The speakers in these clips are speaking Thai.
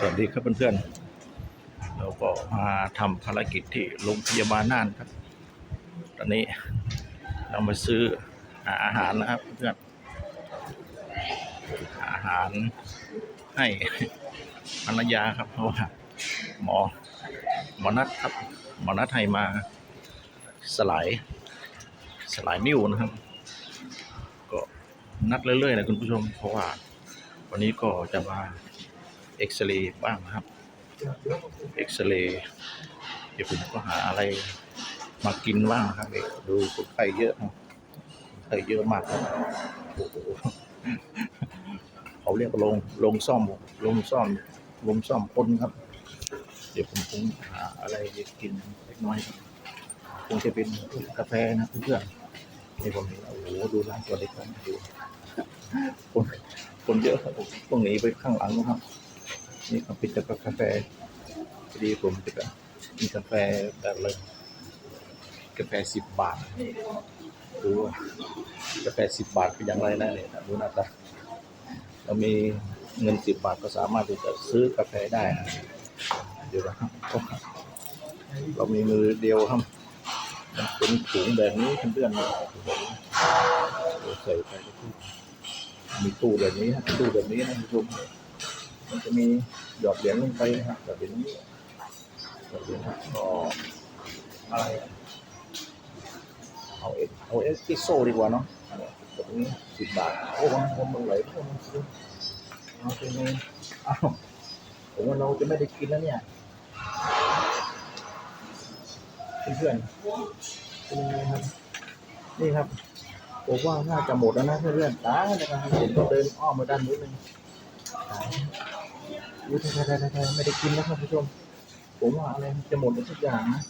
สวัสดีครับเพื่อนๆ เราก็มาทำภารกิจที่โรงพยาบาลน่านครับ ตอนนี้เรามาซื้อหาอาหารนะครับเพื่อนอาหารให้ภรรยาครับ เพราะว่าหมอหมอนัดครับ หมอนัดให้มาสลายสลายนิ้วนะครับ ก็นัดเรื่อยๆนะคุณผู้ชม เพราะว่าวันนี้ก็จะมา เอ็กซเรย์บ้างนะครับเอ็กซเรย์เดี๋ยวผมก็หาอะไรมากินบ้างครับเดูคนไข้เยอะคนไข้เยอะมากครับโอ้โหเขาเรียกว่าโรงโรงซ่อมโรงซ่อมโรงซ่อมคนครับ เดี๋ยวผมคงหาอะไรกินเล็กน้อยครับคงจะเป็นกาแฟนะเพื่อนๆนี่ผมนแล้โอ้โหดูร้านตัวเล็กกันดูคนคนเยอะครับผมต้องหนีไปข้างหลังนะครับ นี่ก็เป็นกาแฟพอดีผมจะมีกาแฟแบบเลยกาแฟสิบบาทดูว่ากาแฟสิบบาทเป็นอย่างไรนะเนี่ยดูหน้าตาเรามีเงินสิบบาทก็สามารถที่จะซื้อกาแฟได้นะเดี๋ยวนะครับเรามีมือเดียวครับมันเป็นถุงแบบนี้เพื่อนๆใส่ไปมีตู้แบบนี้ตู้แบบนี้นะคุณผู้ช มันจะมีหยอดเหรียญลงไปนะครับหยอดเหรียญนี้หยอดเหรียญก็อะไรเอาเอเอาเอสกิโซดีกว่าเนาะแบบนี้สิบบาทโอ้วันวันมันไหลพวกมันซื้อเอาไปเลยอ้าวผมว่าเราจะไม่ได้กินแล้วเนี่ยเพื่อนๆเป็นยังไงครับ นี่ครับผมว่าน่าจะหมดแล้วนะเพื่อนๆตายนะครับเห็นเราเดินอ้อมมาด้านนู้นเลย อุ้ยไไไทยไม่ได้กินแล้วครับผู้ชม ผมว่าอะไรจะหมดทุกอย่างนะ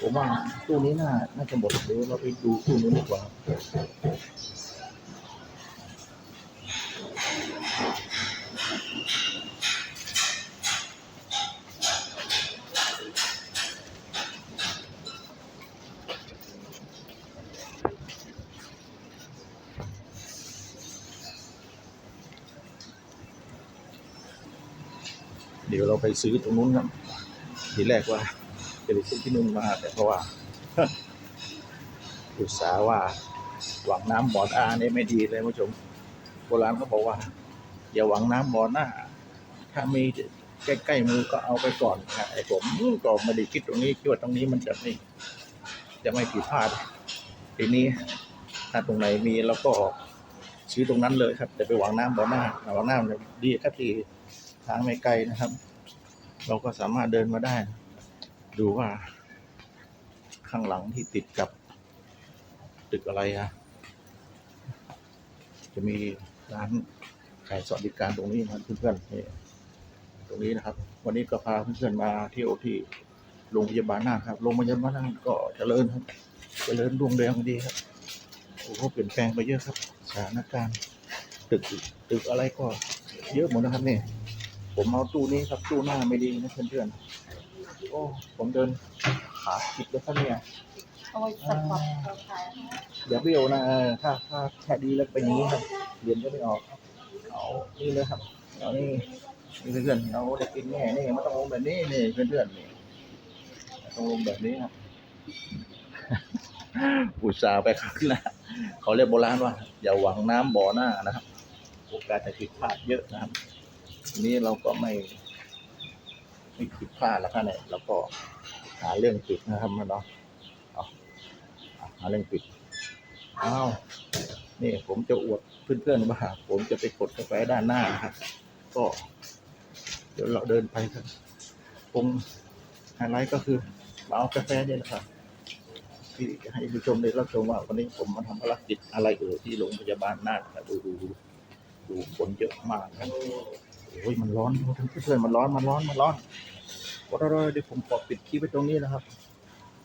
ผมว่าตู้นี้น่าน่าจะหมดเดี๋ยวเราไปดูตู้นู้นดีกว่า เดี๋ยวเราไปซื้อตรงนู้นครับทีแรกว่าจะไปซื้อที่นู่นมาแต่เพราะว่าอุตสาห์ว่าหวังน้ำบ่ออาเนี่ยไม่ดีเลยผู้ชมโบราณเขาบอกว่า อย่าหวังน้ำบ่อหน้า ถ้ามีใกล้ๆมือก็เอาไปก่อนนะไอ้ผมก็ไม่ได้คิดตรงนี้คิดว่าตรงนี้มันจะไม่จะไม่ผิดพลาด ทีนี้ถ้าตรงไหนมีเราก็ซื้อตรงนั้นเลยครับแต่ไปหวังน้ำบ่อหน้าหวังน้ำเนี่ยดีครับที่ ทางไม่ไกลนะครับ เราก็สามารถเดินมาได้ ดูว่า ข้างหลังที่ติดกับ ตึกอะไรอะจะมีร้านขายสวัสดิการตรงนี้นะเพื่อนๆตรงนี้นะครับ วันนี้ก็พาเพื่อนๆมาเที่ยวที่โรงพยาบาลน่านครับโรงพยาบาลน่านก็เจริญครับ เจริญรุ่งเรืองดีครับโอ้โหเปลี่ยนแปลงไปเยอะครับ สถานการณ์ตึกตึกอะไรก็เยอะหมดนะครับนี่ ผมเอาตู้นี้ครับตู้หน้าไม่ดีนะเพื่อนๆโอ้ผมเดินขาผิดแล้วครับเนี่ยเอาไว้สักวันเราขายอย่าเบี้ยวนะเออถ้าถ้าแค่ดีแล้วเป็นอย่างนี้ครับเรียนก็ไม่ออกเอานี่เลยครับเอานี่นี่เพื่อนๆเราได้กินแน่นี่มันต้องลงแบบนี้นี่เพื่อนๆนี่ต้องลงแบบนี้ครับอุตส่าห์ไปข้างหน้าเขาเรียกโบราณว่า อย่าหวังน้ำบ่อหน้านะครับ โอกาสจะผิดพลาดเยอะนะครับ ทีนี้เราก็ไม่ ไม่ผิดพลาดแล้วครับเนี่ยเราก็หาเรื่องปิดนะครับมันเนาะเอาหาเรื่องปิดอ้าวนี่ผมจะอวดเพื่อนๆว่าผมจะไปกดกาแฟด้านหน้านะครับ ก็ เดี๋ยวเราเดินไปครับผมไฮไลท์ก็คือมาเอากาแฟเนี่ยนะครับที่ให้ผู้ชมได้รับชมว่าวันนี้ผมมาทำภารกิจอะไรเอ่ยที่โรงพยาบาลน่านครับดูดูดูดูคนเยอะมากครับ อ้ยมันร้อนเพื่อนมันร้อนมันร้อนมันร้อนก็ได้เดี๋ยวผมขอปิดคลิปไว้ตรงนี้นะครับ